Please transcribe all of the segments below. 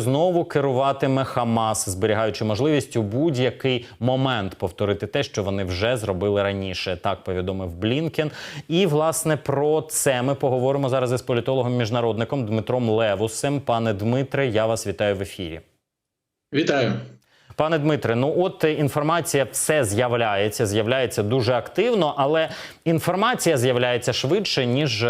Знову керуватиме Хамас, зберігаючи можливість у будь-який момент повторити те, що вони вже зробили раніше. Так повідомив Блінкен. І власне про це ми поговоримо зараз із політологом міжнародником Дмитром Левусем. Пане Дмитре, я вас вітаю в ефірі. Вітаю. Пане Дмитре, ну от інформація все з'являється, з'являється дуже активно, але інформація з'являється швидше, ніж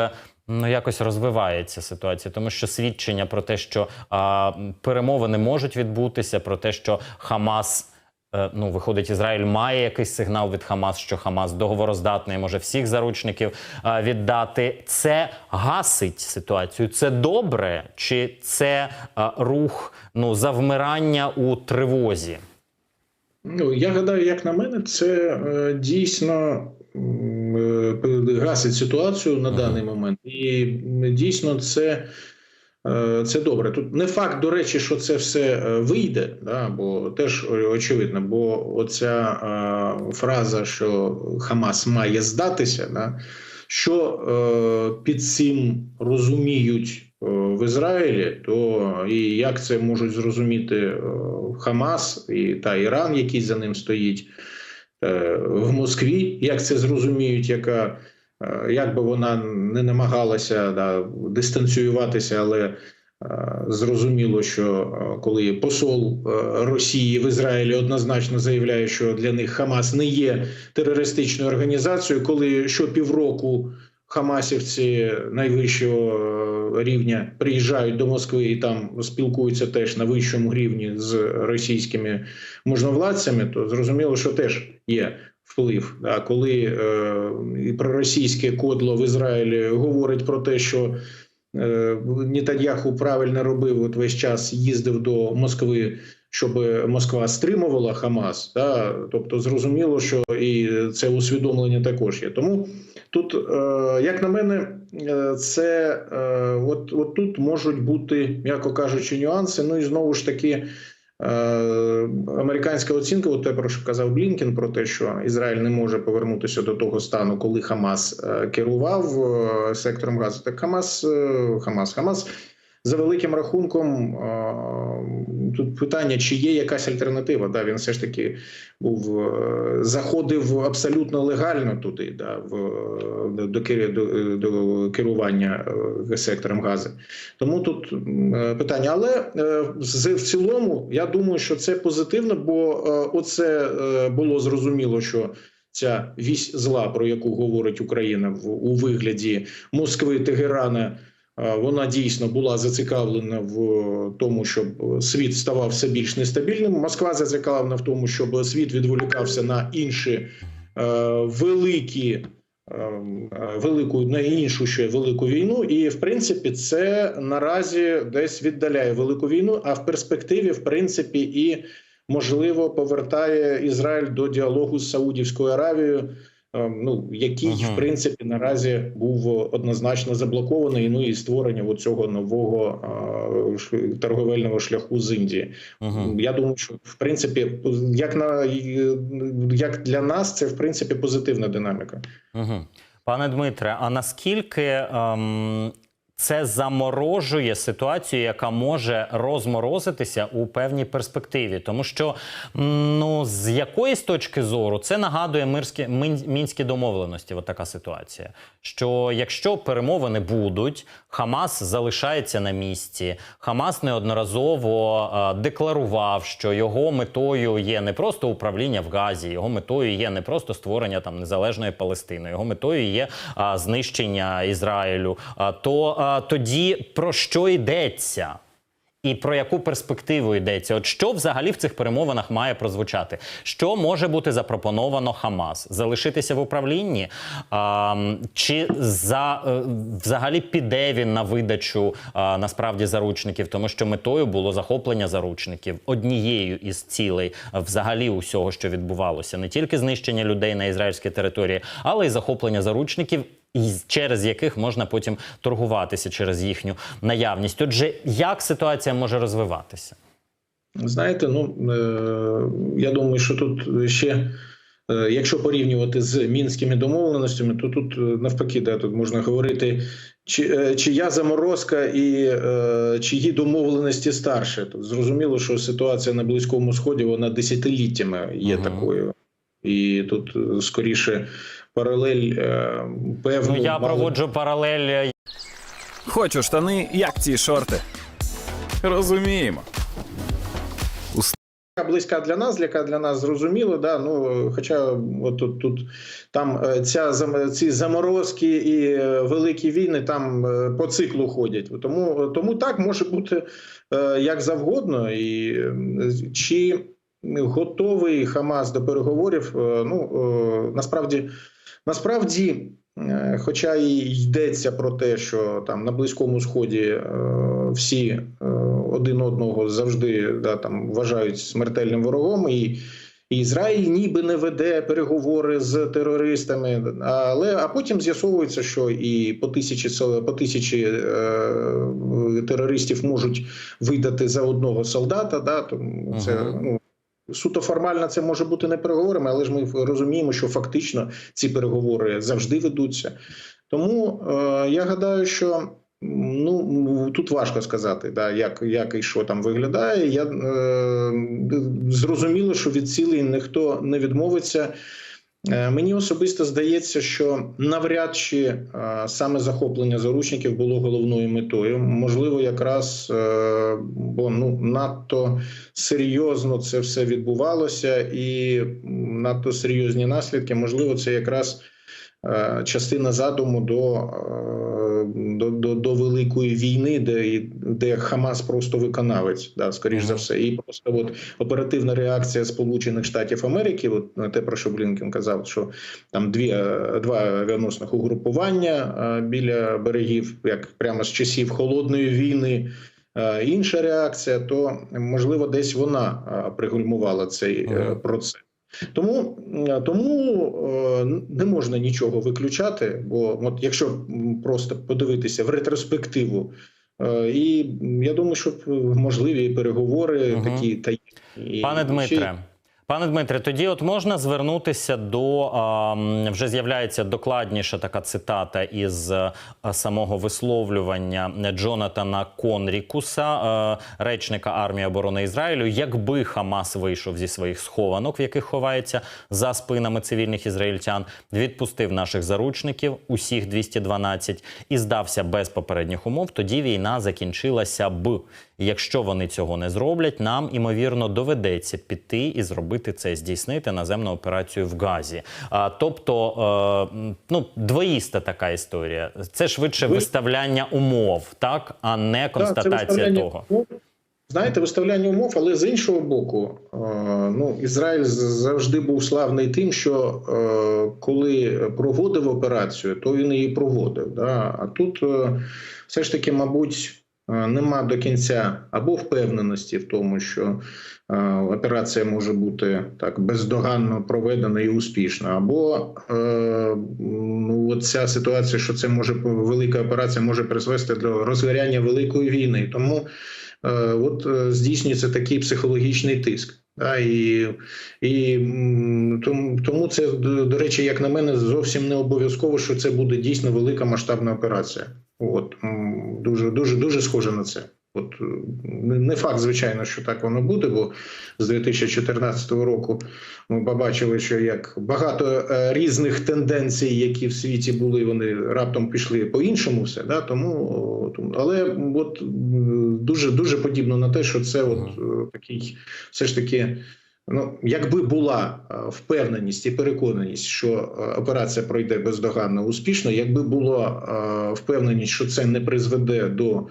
ну якось розвивається ситуація, тому що свідчення про те, що а, перемовини можуть відбутися, про те, що Хамас. е, Ну, виходить, Ізраїль має якийсь сигнал від Хамас, що Хамас договороздатний, може всіх заручників віддати. Це гасить ситуацію. Це добре, чи це рух ну завмирання у тривозі? Ну, я гадаю, як на мене, це е, дійсно гасить ситуацію на даний момент, і дійсно це, е, це добре. Тут не факт, до речі, що це все е, вийде, да, бо теж е, очевидно, бо оця е, фраза, що Хамас має здатися, да, що е, під цим розуміють е, в Ізраїлі, то і як це можуть зрозуміти е, Хамас і та Іран, який за ним стоїть е, в Москві, як це зрозуміють, яка е, як би вона не намагалася да, дистанціюватися, але е, зрозуміло, що е, коли посол е, Росії в Ізраїлі однозначно заявляє, що для них Хамас не є терористичною організацією, коли щопівроку Хамасівці найвищого е, рівня приїжджають до Москви і там спілкуються теж на вищому рівні з російськими можновладцями, то зрозуміло, що теж є вплив. А коли е, проросійське кодло в Ізраїлі говорить про те, що е, Нетаньяху правильно робив, от весь час їздив до Москви. Щоб Москва стримувала Хамас, да? тобто зрозуміло, що і це усвідомлення також є. Тому Тут, е, як на мене, е, це е, от, от тут можуть бути, м'яко кажучи, нюанси. Ну і знову ж таки, американська оцінка, от те, про що казав Блінкен, про те, що Ізраїль не може повернутися до того стану, коли Хамас керував сектором газу. Так Хамас, Хамас, Хамас. За великим рахунком, е, тут питання, чи є якась альтернатива. Да, він все ж таки був е, заходив абсолютно легально туди, да, в до, до, до, керування е, сектором газу. Тому тут питання. Але в цілому я думаю, що це позитивно, бо оце було зрозуміло, що. Ця вісь зла, про яку говорить Україна в у вигляді Москви, Тегерана, вона дійсно була зацікавлена в тому, щоб світ ставав все більш нестабільним. Москва зацікавлена в тому, щоб світ відволікався на інші е, великі. е, е, Велику на іншу ще велику війну, і в принципі це наразі десь віддаляє велику війну. А в перспективі, в принципі, і можливо повертає Ізраїль до діалогу з Саудівською Аравією, е, ну який Ага. в принципі наразі був однозначно заблокований. Ну і створення цього нового е, торговельного шляху з Індії. Ага. Я думаю, що в принципі, як на як для нас, це в принципі позитивна динаміка. Ага. Пане Дмитре, а наскільки ем, це заморожує ситуацію, яка може розморозитися у певній перспективі? Тому що ну, з якоїсь точки зору це нагадує мирські мін- мінські домовленості. От така ситуація. Що якщо перемовини будуть, Хамас залишається на місці. Хамас неодноразово е, декларував, що його метою є не просто управління в Газі, його метою є не просто створення там незалежної Палестини, його метою є а, знищення Ізраїлю. А, то а, тоді про що йдеться? І про яку перспективу йдеться? От що взагалі в цих перемовинах має прозвучати? Що може бути запропоновано Хамас? Залишитися в управлінні? А, чи за е, взагалі піде він на видачу а, насправді заручників? Тому що метою було захоплення заручників однією із цілей взагалі усього, що відбувалося, не тільки знищення людей на ізраїльській території, але й захоплення заручників і через яких можна потім торгуватися через їхню наявність. Отже, як ситуація може розвиватися? Знаєте, ну е, я думаю, що тут ще. е, Якщо порівнювати з мінськими домовленостями, то тут е, навпаки, да, тут можна говорити чи, чия заморозка і е, чиї домовленості старше. Тут зрозуміло, що ситуація на Близькому Сході вона десятиліттями є Мгм. такою. І тут скоріше паралель е, певну. Ну, я мали- проводжу паралель. е, Хочу штани, як ці шорти. Розуміємо. Близька для нас, яка для нас зрозуміло, да. Ну хоча от тут, тут там е, ця ці заморозки і великі війни там по циклу ходять. Тому тому так може бути як завгодно, і чи готовий Хамас до переговорів? е, Ну е, насправді, насправді. е, Хоча і йдеться про те, що там на близькому сході всі один одного завжди да, там вважають смертельним ворогом, і, і Ізраїль ніби не веде переговори з терористами, але а потім з'ясовується, що і по тисячі по тисячі е, терористів можуть видати за одного солдата. Да, тому це ну. Суто формально це може бути не переговорами, але ж ми розуміємо, що фактично ці переговори завжди ведуться. Тому е, я гадаю, що ну тут важко сказати, да, як, як і що там виглядає. Я е, зрозуміло, що від цілей ніхто не відмовиться. Е, Мені особисто здається, що навряд чи е, саме захоплення заручників було головною метою. Можливо, якраз е, бо ну надто серйозно це все відбувалося, і надто серйозні наслідки. Можливо, це якраз частина задуму до, е, до, до, до великої війни, де, де Хамас просто виконавець, да, скоріш за все, і просто от оперативна реакція Сполучених Штатів Америки, от на те про що Блінкен казав, що там дві е, два авіаносних угрупування е, біля берегів, як прямо з часів холодної війни. Е, Інша реакція, то можливо десь вона е, пригальмувала цей е, Мгм. процес. Тому, тому е, не можна нічого виключати, бо от якщо просто подивитися в ретроспективу, е, і я думаю, що можливі переговори угу. такі таємні. І Пане Дмитре. Пане Дмитре, тоді от можна звернутися до вже з'являється докладніша така цитата із самого висловлювання Джонатана Конрікуса, речника армії оборони Ізраїлю. Якби Хамас вийшов зі своїх схованок, в яких ховається за спинами цивільних ізраїльтян, відпустив наших заручників, усіх 212, і здався без попередніх умов, тоді війна закінчилася б. Якщо вони цього не зроблять, нам імовірно доведеться піти і зробити це, здійснити наземну операцію в Газі. А, тобто, е, ну двоїста така історія. Це швидше Ви- виставляння умов, так а не констатація виставляння того. умов. Знаєте, виставляння умов, але з іншого боку, е, ну Ізраїль завжди був славний тим, що е, коли проводив операцію, то він її проводив. Да? А тут е, все ж таки, мабуть, нема до кінця або впевненості в тому, що е, операція може бути так бездоганно проведена і успішна, або е, ну, ця ситуація, що це може велика операція може призвести до розгоряння великої війни. Тому е, от е, здійснюється такий психологічний тиск. Да, і, і тому, це, до, речі, як на мене, зовсім не обов'язково, що це буде дійсно велика масштабна операція. От дуже дуже дуже схоже на це. От е, не факт, звичайно, що так воно буде, бо з 2014 року ми побачили, що як багато е, різних тенденцій, які в світі були, вони раптом пішли по-іншому все. Да? Тому, але от дуже дуже подібно на те, що це от е, такий, все ж таки. Ну, якби була е, впевненість і переконаність, що е, операція пройде бездоганно успішно, якби була е, впевненість, що це не призведе до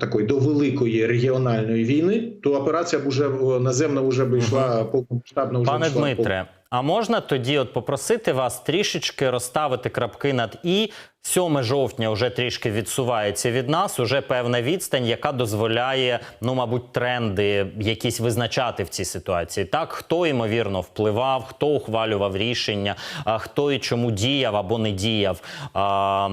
такої до великої регіональної війни, то операція б уже наземна вже б йшла повномасштабно вже Пане Дмитре, а можна тоді от попросити вас трішечки розставити крапки над і 7 жовтня вже трішки відсувається від нас. Уже певна відстань, яка дозволяє, ну мабуть, тренди якісь визначати в цій ситуації. Так, хто ймовірно впливав, хто ухвалював рішення, хто і чому діяв або не діяв. А,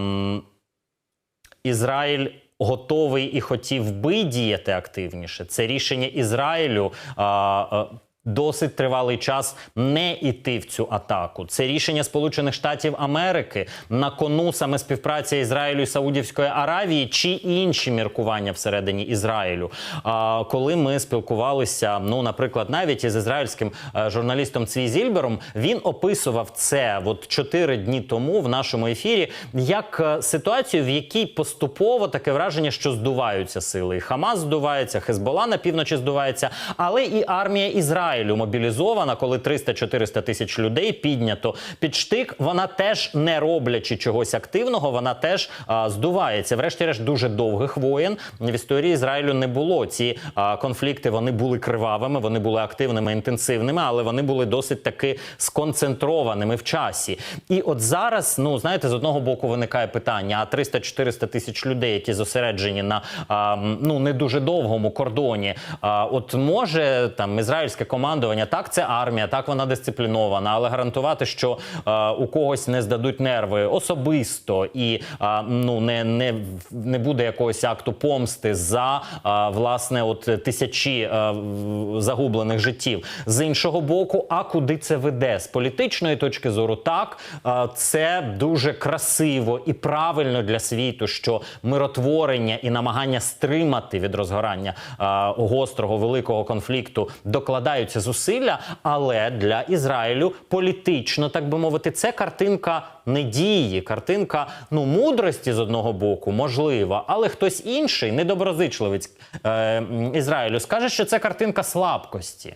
Ізраїль готовий і хотів би діяти активніше. Це рішення Ізраїлю. А, досить тривалий час не іти в цю атаку. Це рішення Сполучених Штатів Америки на кону саме співпраця Ізраїлю і Саудівської Аравії чи інші міркування всередині Ізраїлю. А коли ми спілкувалися, ну наприклад, навіть із ізраїльським е, журналістом Цві Зільбером, він описував це от чотири дні тому в нашому ефірі як е, ситуацію, в якій поступово таке враження, що здуваються сили. І Хамас здувається, Хезбола на півночі здувається, але і армія Ізраїлю мобілізована, коли 300-400 тисяч людей піднято під штик. Вона теж не роблячи чогось активного, вона теж а, здувається. Врешті-решт, дуже довгих воєн в історії Ізраїлю не було. Ці а, конфлікти вони були кривавими, вони були активними, інтенсивними, але вони були досить таки сконцентрованими в часі. І от зараз, ну знаєте, з одного боку виникає питання: а 300-400 тисяч людей, які зосереджені на а, ну не дуже довгому кордоні. А, от може там ізраїльське командування, так це армія, так вона дисциплінована, але гарантувати, що а, у когось не здадуть нерви особисто і а, ну не, не, не буде якогось акту помсти за а, власне от тисячі в- загублених життів. З іншого боку, а куди це веде? З політичної точки зору, так а, це дуже красиво і правильно для світу, що миротворення і намагання стримати від розгорання а, гострого великого конфлікту докладаються зусилля. Але для Ізраїлю політично, так би мовити, це картинка недії, картинка ну мудрості з одного боку, можливо, але хтось інший, недоброзичливець е, Ізраїлю, скаже, що це картинка слабкості.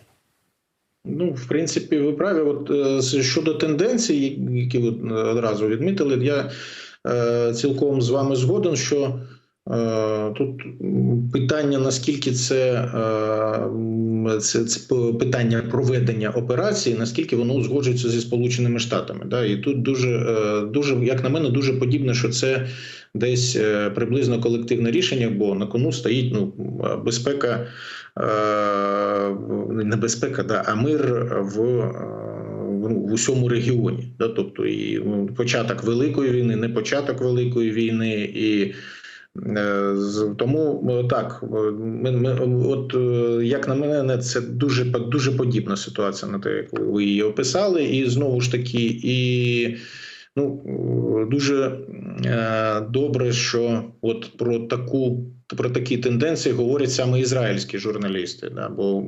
Ну, в принципі, ви праві. От е, щодо тенденцій, які ви одразу відмітили, я е, цілком з вами згоден, що тут питання наскільки це, е, це, це питання проведення операції, наскільки воно узгоджується зі Сполученими Штатами. Да? І тут дуже, е, дуже, як на мене, дуже подібне, що це десь е, приблизно колективне рішення, бо на кону стоїть ну, безпека, е, не безпека, да, а мир в, е, в, в усьому регіоні. Да? Тобто і ну, початок великої війни, не початок великої війни і. Е, Тому е, так, е, ми, ми, от як на мене, це дуже дуже подібна ситуація на те, як ви- її описали, і знову ж таки, і ну дуже е, добре, що от про таку про такі тенденції говорять саме ізраїльські журналісти. Да? Бо,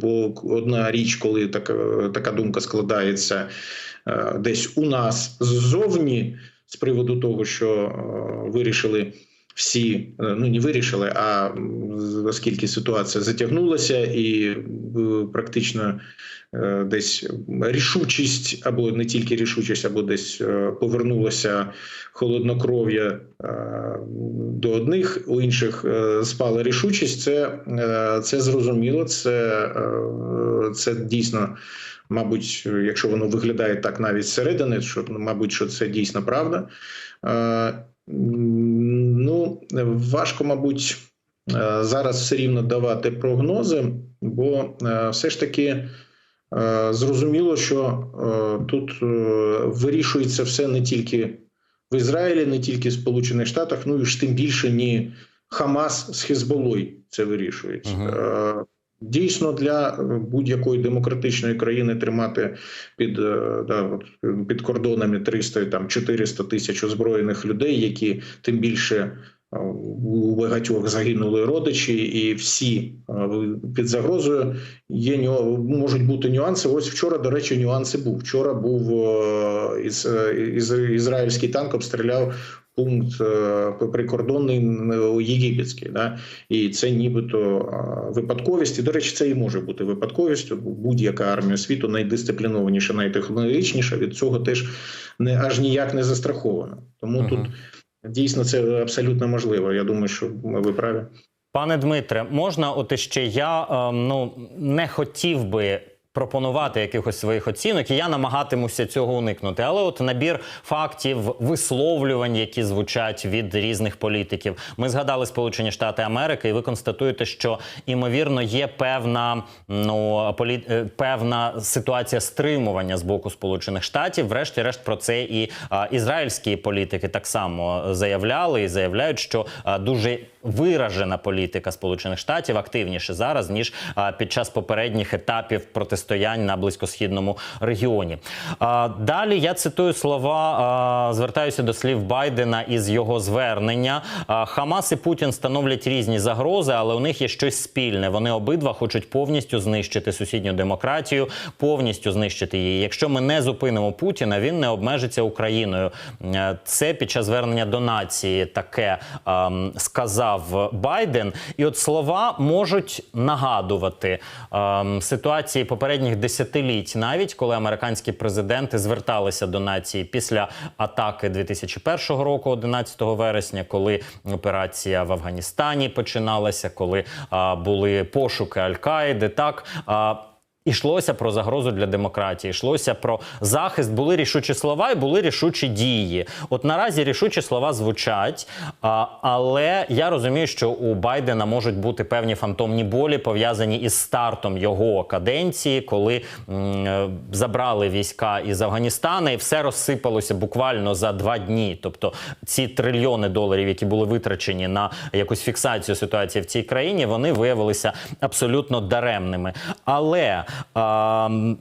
бо одна річ, коли така, така думка складається е, десь у нас ззовні з приводу того, що е, вирішили. Всі е, ну не вирішили, а оскільки ситуація затягнулася і е, практично е, десь рішучість, або не тільки рішучість, або десь повернулося холоднокров'я до одних, у інших спала рішучість. Це, це зрозуміло, це, це дійсно. Мабуть, якщо воно виглядає так навіть зсередини, що ну, мабуть, що це дійсно правда. Ну, важко, мабуть, е, зараз все рівно давати прогнози, бо е, все ж таки е, зрозуміло, що тут вирішується все не тільки в Ізраїлі, не тільки в Сполучених Штатах, ну і ж тим більше ні Хамас з Хезболою це вирішують. Мгм. Дійсно, для е, будь-якої демократичної країни тримати під, е, да, під кордонами 300 там 400 тисяч озброєних людей, які тим більше е, у багатьох загинули родичі, і всі під загрозою. Є можуть бути нюанси. Ось вчора, до речі, нюанси був. Вчора був із, із, ізраїльський танк обстріляв пункт е, прикордонний е, єгипетський. Да? І це нібито е, випадковість. І, до речі, це і може бути випадковістю. Будь-яка армія світу найдисциплінованіша, найтехнологічніша від цього теж не аж ніяк не застрахована. Тому Мгм. тут дійсно це абсолютно можливо. Я думаю, що ви праві. Пане Дмитре, можна, от іще я ем, ну не хотів би пропонувати якихось своїх оцінок, і я намагатимуся цього уникнути. Але от набір фактів, висловлювань, які звучать від різних політиків. Ми згадали Сполучені Штати Америки, і ви констатуєте, що імовірно є певна ну полі... е, певна ситуація стримування з боку Сполучених Штатів. Врешті-решт про це і а, ізраїльські політики так само заявляли і заявляють, що а, дуже виражена політика Сполучених Штатів активніше зараз ніж а, під час попередніх етапів протистоянь на близькосхідному регіоні. Далі я цитую слова, звертаюся до слів Байдена із його звернення. Хамас і Путін становлять різні загрози, але у них є щось спільне. Вони обидва хочуть повністю знищити сусідню демократію, повністю знищити її. Якщо ми не зупинимо Путіна, він не обмежиться Україною. Е, Це під час звернення до нації таке ем, сказав Байден. І от слова можуть нагадувати ем, ситуації попередніх десятиліть, навіть коли американські президенти зверталися до нації після атаки 2001 року, 11 вересня, коли операція в Афганістані починалася, коли а, були пошуки Аль-Каїди. Так а, Ішлося про загрозу для демократії, йшлося про захист. Були рішучі слова і були рішучі дії. От наразі рішучі слова звучать, але я розумію, що у Байдена можуть бути певні фантомні болі пов'язані із стартом його каденції, коли е, забрали війська із Афганістана, і все розсипалося буквально за два дні. Тобто ці трильйони доларів, які були витрачені на якусь фіксацію ситуації в цій країні, вони виявилися абсолютно даремними. Але а, м,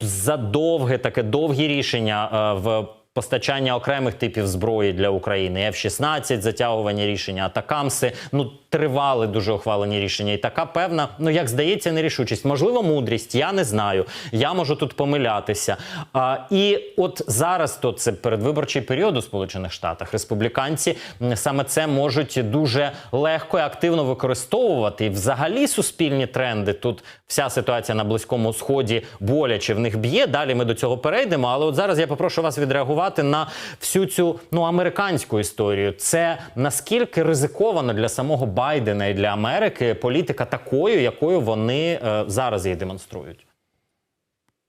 за довге таке довгі рішення е, в постачання окремих типів зброї для України, F-16, затягування рішення, атакамси. Ну тривали дуже ухвалені рішення, і така певна, ну як здається, нерішучість. Можливо, мудрість. Я не знаю. Я можу тут помилятися. А, і от зараз то це передвиборчий період у Сполучених Штатах. Республіканці саме це можуть дуже легко і активно використовувати. І взагалі суспільні тренди тут вся ситуація на близькому сході боляче в них б'є. Далі ми до цього перейдемо. Але от зараз я попрошу вас відреагувати на всю цю ну американську історію. Це наскільки ризиковано для самого Байдена і для Америки політика такою, якою вони е, зараз її демонструють.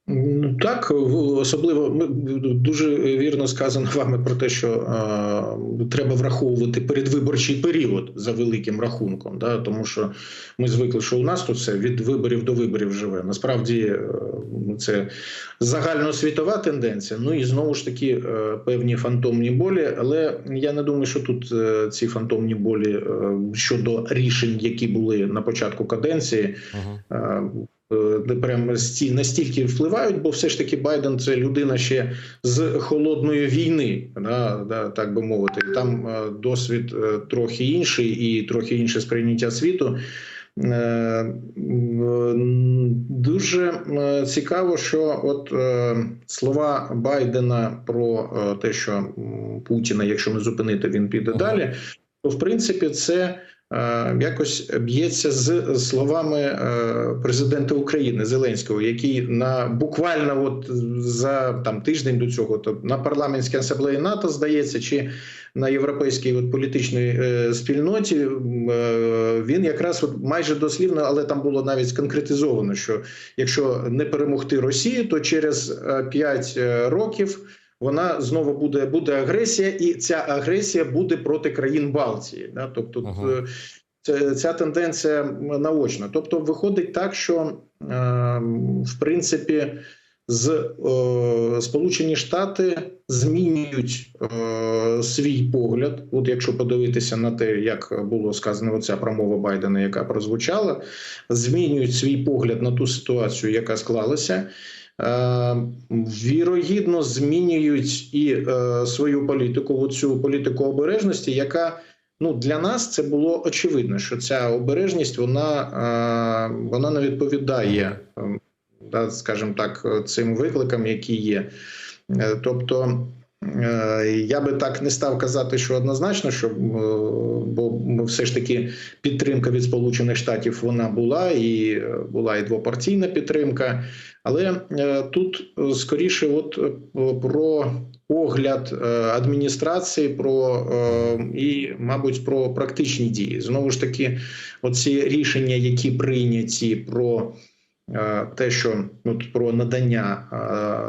Ну, Так, особливо дуже вірно сказано вами про те, що е, треба враховувати передвиборчий період за великим рахунком. Да? Тому що ми звикли, що у нас тут все від виборів до виборів живе. Насправді е, це загальноосвітова тенденція. Ну і знову ж таки е, певні фантомні болі. Але я не думаю, що тут е, ці фантомні болі е, щодо рішень, які були на початку каденції. Е, прям сті- настільки впливають, бо все ж таки Байден це людина ще з холодної війни, да, да, так би мовити. Там е, досвід е, трохи інший і трохи інше сприйняття світу. Е, Дуже е, цікаво, що от е, слова Байдена про е, те, що Путіна, якщо не зупинити, він піде Ага. далі. То в принципі це е, якось б'ється з словами е, президента України Зеленського, який на буквально от за там тиждень до цього, то на парламентській асамблеї НАТО здається, чи на європейській от, політичній е, спільноті е, він якраз от майже дослівно, але там було навіть конкретизовано, що якщо не перемогти Росію, то через 5 років. Вона знову буде буде агресія, і ця агресія буде проти країн Балтії. Да? Тобто, Ага. е, ця тенденція наочна. Тобто, виходить так, що е, в принципі з е, Сполучені Штати змінюють е, свій погляд. От якщо подивитися на те, як було сказано, оця промова Байдена, яка прозвучала, змінюють свій погляд на ту ситуацію, яка склалася. Е, Вірогідно змінюють і е, свою політику, оцю політику обережності, яка ну для нас це було очевидно, що ця обережність вона, е, вона не відповідає, е, да, скажімо так, цим викликам, які є. Тобто. Я би так не став казати, що однозначно, що бо все ж таки підтримка від Сполучених Штатів вона була, і була і двопартійна підтримка. Але е, тут е, скоріше, от е, про погляд е, адміністрації, про і, мабуть, про практичні дії. Знову ж таки, оці рішення, які прийняті про те, що ну, про надання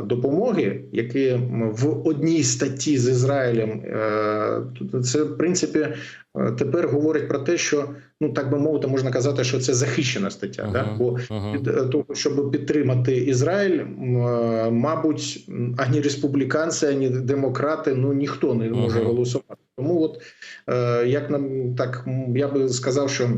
е, допомоги, яке в одній статті з Ізраїлем, е, це в принципі е, тепер говорить про те, що ну так би мовити, можна казати, що це захищена стаття. Мгм, Да? Бо е, того, щоб підтримати Ізраїль, е, мабуть, ані республіканці, ані демократи, ну ніхто не може Мгм. голосувати. Тому, от е, як нам так, я би сказав, що.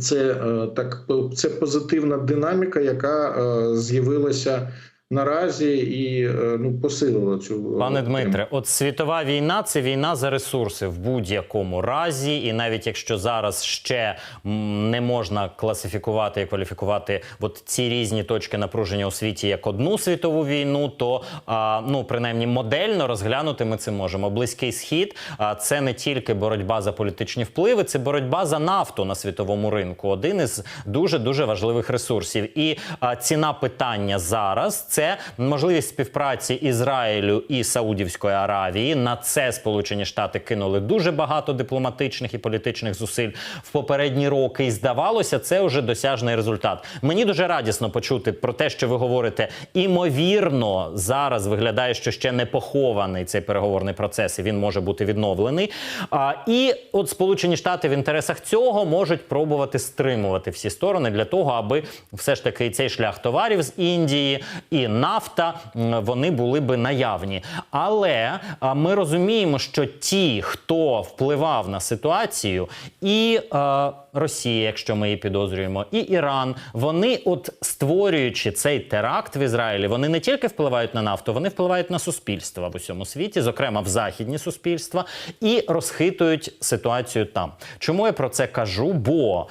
Це е, так це позитивна динаміка, яка е, з'явилася наразі і е, ну посилила цю е, Пане. Дмитре, от світова війна це війна за ресурси в будь-якому разі, і навіть якщо зараз ще не можна класифікувати і кваліфікувати от ці різні точки напруження у світі як одну світову війну, то а, ну принаймні модельно розглянути ми це можемо. Близький схід а, це не тільки боротьба за політичні впливи, це боротьба за нафту на світовому ринку. Один із дуже дуже важливих ресурсів. І а, ціна питання зараз це можливість співпраці Ізраїлю і Саудівської Аравії. На це Сполучені Штати кинули дуже багато дипломатичних і політичних зусиль в попередні роки. І здавалося, це вже досяжний результат. Мені дуже радісно почути про те, що ви говорите. Імовірно, зараз виглядає, що ще не похований цей переговорний процес, і він може бути відновлений. А, і от Сполучені Штати в інтересах цього можуть пробувати стримувати всі сторони для того, аби все ж таки цей шлях товарів з Індії і нафта вони були би наявні. Але ми розуміємо, що ті, хто впливав на ситуацію, і е, Росія, якщо ми її підозрюємо, і Іран, вони, от створюючи цей теракт в Ізраїлі, вони не тільки впливають на нафту, вони впливають на суспільства в усьому світі, зокрема в західні суспільства, і розхитують ситуацію там. Чому я про це кажу? Бо,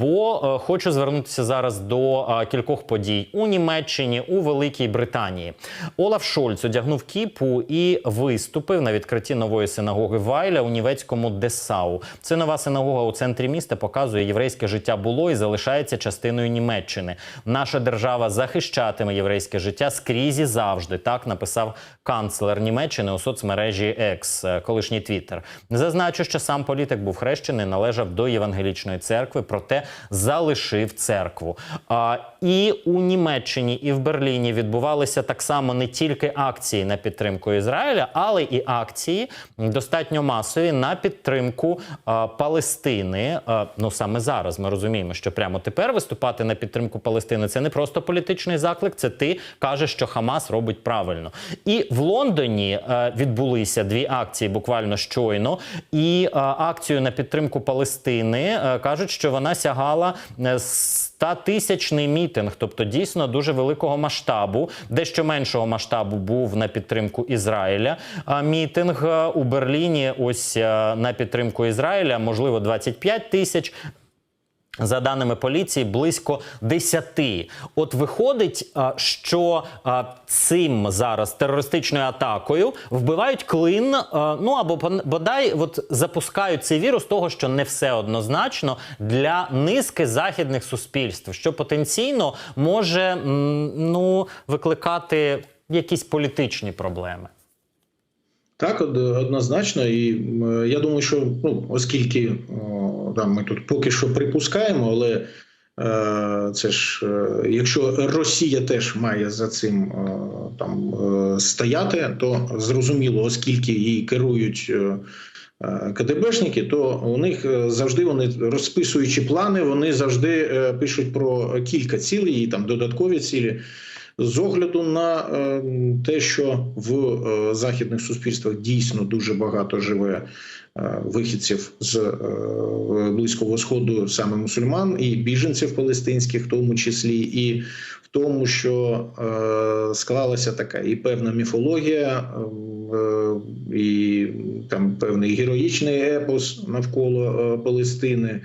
бо е, хочу звернутися зараз до кількох подій у Німеччині, у Великій Британії. Олаф Шольц одягнув кіпу і виступив на відкритті нової синагоги Вайля у німецькому Десау. Це нова синагога у центрі міста показує єврейське життя було і залишається частиною Німеччини. Наша держава захищатиме єврейське життя скрізь і завжди. Так написав канцлер Німеччини у соцмережі X, е, колишній Твіттер. Зазначу, що сам політик був хрещений, належав до євангелічної церкви, проте залишив церкву. А, і у Німеччині, і в Берліні відбувалися так само не тільки акції на підтримку Ізраїля, але і акції достатньо масові на підтримку а, Палестини. А, ну саме зараз ми розуміємо, що прямо тепер виступати на підтримку Палестини це не просто політичний заклик, це ти кажеш, що Хамас робить правильно. І в Лондоні е, відбулися дві акції буквально щойно. І е, акцію на підтримку Палестини е, кажуть, що вона сягала е, 100-тисячний мітинг, тобто дійсно дуже великого масштабу. Дещо меншого масштабу був на підтримку Ізраїля. Мітинг е, у Берліні, ось е, на підтримку Ізраїля, можливо, 25 тисяч. За даними поліції, близько 10. От виходить, що цим зараз терористичною атакою вбивають клин. Ну або бодай от запускають цей вірус того, що не все однозначно для низки західних суспільств, що потенційно може ну викликати якісь політичні проблеми. Так, од- однозначно, і я думаю, що ну, оскільки о, там ми тут поки що припускаємо, але е, це ж е, якщо Росія теж має за цим е, там е, стояти, то зрозуміло, оскільки її керують. е, е, КДБшники, то у них е, завжди вони розписуючи плани, вони завжди е, пишуть про кілька цілей і там додаткові цілі. З огляду на е, те, що в е, західних суспільствах дійсно дуже багато живе е, вихідців з близького сходу, саме мусульман, і біженців палестинських, в тому числі, і в тому, що склалася така і певна міфологія, і там певний героїчний епос навколо Палестини.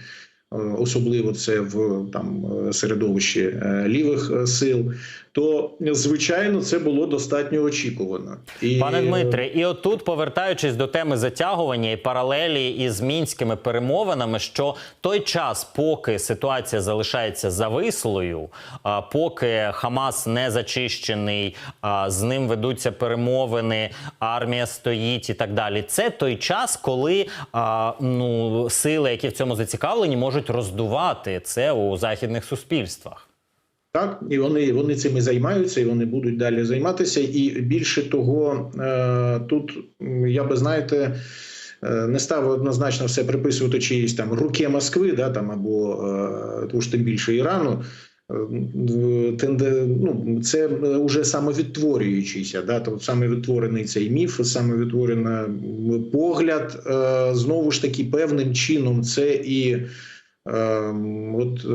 Особливо це в там середовищі лівих сил, то звичайно це було достатньо очікувано. І Пане Дмитре, і отут, повертаючись до теми затягування і паралелі із мінськими перемовинами, що той час, поки ситуація залишається завислою, поки Хамас не зачищений, з ним ведуться перемовини, армія стоїть і так далі. Це той час, коли ну, сили, які в цьому зацікавлені, можуть роздувати це у західних суспільствах. Так, і вони, вони цим і займаються, і вони будуть далі займатися. І більше того, е, тут я би знаєте. е, Не став однозначно все приписувати чиїсь там руки Москви, да там або е, тому тим більше Ірану. Ну, це вже самовідтворюючийся, да, тобто самовідтворений цей міф, самовідтворений погляд. Е, Знову ж таки, певним чином це і от,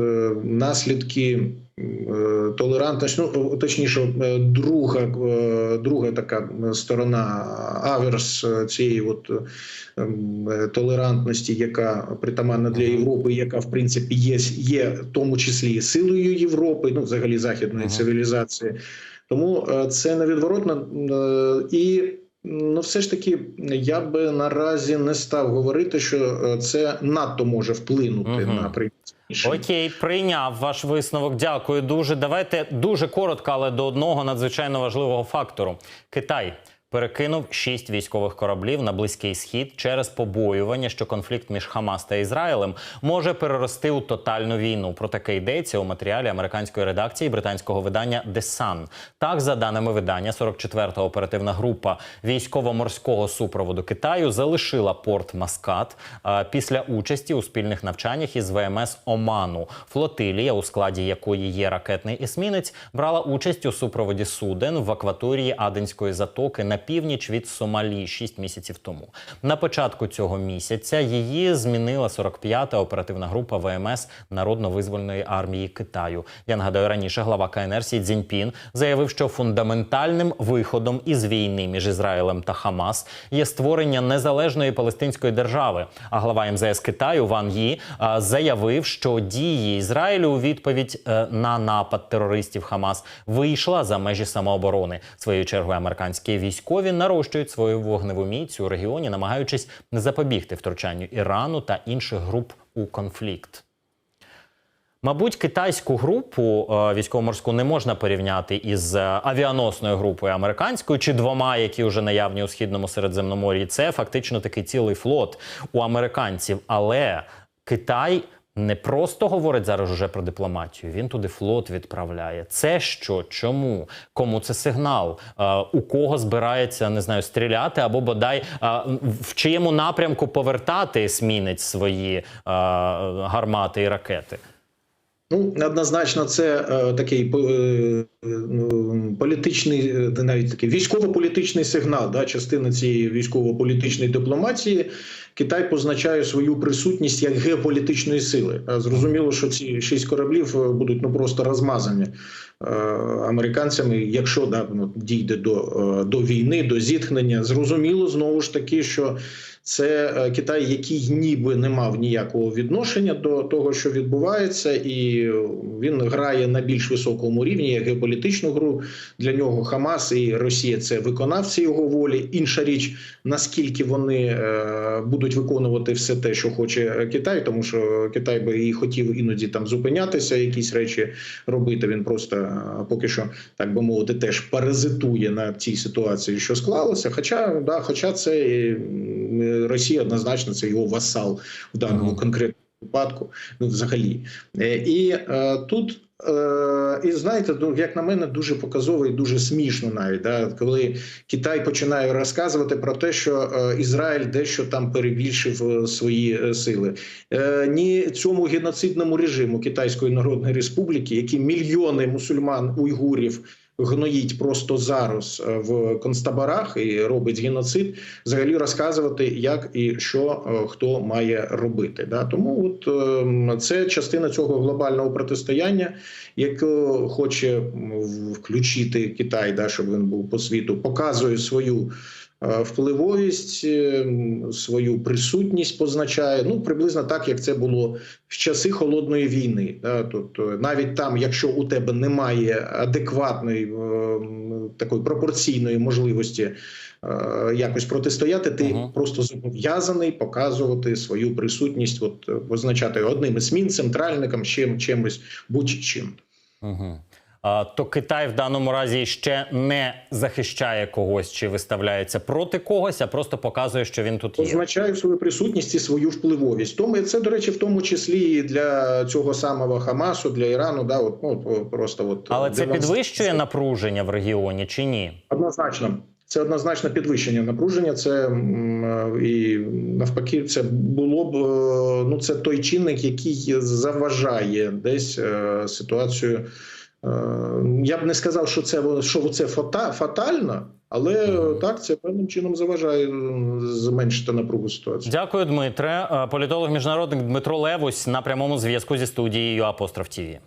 наслідки е, толерантності, ну точніше, е, друга, е, друга така сторона аверс цієї от е, е, толерантності, яка притаманна для Європи, яка в принципі є, є в тому числі силою Європи, ну взагалі західної цивілізації. Тому це невідворотно і. Ну, все ж таки, я би наразі не став говорити, що е, це надто може вплинути угу. на прийняття. Окей, прийняв ваш висновок. Дякую дуже. Давайте дуже коротко, але до одного надзвичайно важливого фактору. Китай перекинув шість військових кораблів на близький схід через побоювання, що конфлікт між Хамас та Ізраїлем може перерости у тотальну війну. Про таке йдеться у матеріалі американської редакції британського видання The Sun. Так, за даними видання, 44-та оперативна група військово-морського супроводу Китаю залишила порт Маскат після участі у спільних навчаннях із ВМС Оману. Флотилія, у складі якої є ракетний есмінець, брала участь у супроводі суден в акваторії Аденської затоки на північ від Сомалі 6 місяців тому. На початку цього місяця її змінила 45-та оперативна група ВМС Народно-визвольної армії Китаю. Я нагадаю, раніше глава КНР Сі Цзіньпін заявив, що фундаментальним виходом із війни між Ізраїлем та Хамас є створення незалежної палестинської держави. А глава МЗС Китаю Ван Ї заявив, що дії Ізраїлю у відповідь е, на напад терористів Хамас вийшла за межі самооборони. Своєю чергою американські військові нарощують свою вогневу міць у регіоні, намагаючись запобігти втручанню Ірану та інших груп у конфлікт. Мабуть, китайську групу е, військово-морську не можна порівняти із е, авіаносною групою американською чи двома, які вже наявні у східному Середземномор'ї. Це фактично такий цілий флот у американців. Але Китай не просто говорить зараз уже про дипломатію. Він туди флот відправляє. Це що? Чому? Кому це сигнал? Е, у кого збирається не знаю стріляти або бодай е, в чиєму напрямку повертати есмінець свої е, гармати і ракети? Ну, однозначно, це е, такий е, політичний, е, навіть такий військово-політичний сигнал. Да, частина цієї військово-політичної дипломатії. Китай позначає свою присутність як геополітичної сили. Зрозуміло, що ці шість кораблів е, будуть ну просто розмазані е, американцями, якщо да, ну, дійде до, е, до війни, до зіткнення. Зрозуміло знову ж таки, що це е, Китай, який ніби не мав ніякого відношення до того, що відбувається, і він грає на більш високому рівні як геополітичну гру. Для нього Хамас і Росія це виконавці його волі. Інша річ, наскільки вони е, будуть виконувати все те, що хоче Китай, тому що Китай би і хотів іноді там зупинятися, якісь речі робити. Він просто е, поки що, так би мовити, теж паразитує на цій ситуації, що склалося. Хоча да, хоча це Росія однозначно це його васал в даному конкретному випадку. Ну, взагалі, Е, і е, тут. Е, і знаєте, ну, як на мене, дуже показово і дуже смішно навіть да, коли Китай починає розказувати про те, що Ізраїль дещо там перебільшив свої сили. Ні цьому геноцидному режиму Китайської Народної Республіки, які мільйони мусульман уйгурів гноїть просто зараз е, в концтаборах і робить геноцид, взагалі розказувати, як і що е, хто має робити. Да? Тому от е, це частина цього глобального протистояння, яке хоче включити Китай, да, щоб він був по світу, показує свою. Е, Впливовість е, свою присутність позначає ну приблизно так, як це було в часи холодної війни. Тобто, навіть там, якщо у тебе немає адекватної е, такої пропорційної можливості якось протистояти, ти Ага. просто зобов'язаний показувати свою присутність, от позначати одним есмін, центральником, чим чимось, будь-чим. Угу. То Китай в даному разі ще не захищає когось чи виставляється проти когось, а просто показує, що він тут є. означає свою присутність і свою впливовість. Тому це, до речі, в тому числі і для цього самого Хамасу, для Ірану. Да, от ну просто от Але це підвищує напруження в регіоні чи ні? Однозначно. Це однозначно підвищення напруження. Це е, і навпаки, це було б е, ну це той чинник, який заважає десь е, ситуацію. Е, Я б не сказав, що це що це фата, фатально, але так це певним чином заважає зменшити напругу ситуації. Дякую, Дмитре. Е, Політолог міжнародник Дмитро Левусь на прямому зв'язку зі студією Апостроф ТІВІ.